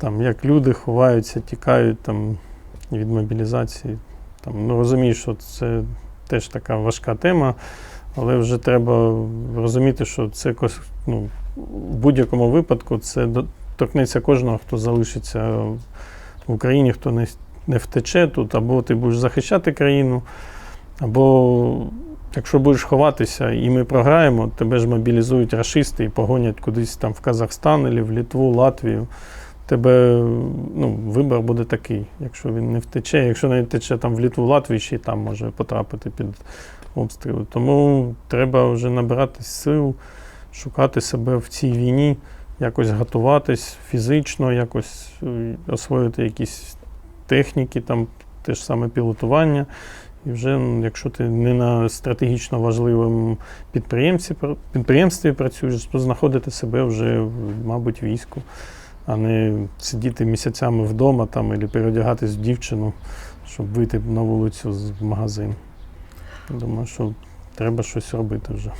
там, як люди ховаються, тікають там, від мобілізації. Там, ну, розумію, що це теж така важка тема, але вже треба розуміти, що це ну, в будь-якому випадку це торкнеться кожного, хто залишиться в Україні, хто не, не втече тут, або ти будеш захищати країну, або якщо будеш ховатися і ми програємо, тебе ж мобілізують рашисти і погонять кудись там в Казахстан, або в Літву, Латвію. Тебе ну, вибір буде такий, якщо він не втече. Якщо не втече там в Літву, Латвію, ще й там може потрапити під обстріли. Тому треба вже набирати сил, шукати себе в цій війні, якось готуватись фізично, якось е, освоїти якісь техніки, там те ж саме пілотування. І вже, якщо ти не на стратегічно важливому підприємстві, підприємстві працюєш, то знаходити себе вже, мабуть, війську, а не сидіти місяцями вдома там, або переодягатись в дівчину, щоб вийти на вулицю з магазину. магазин. Думаю, що треба щось робити вже.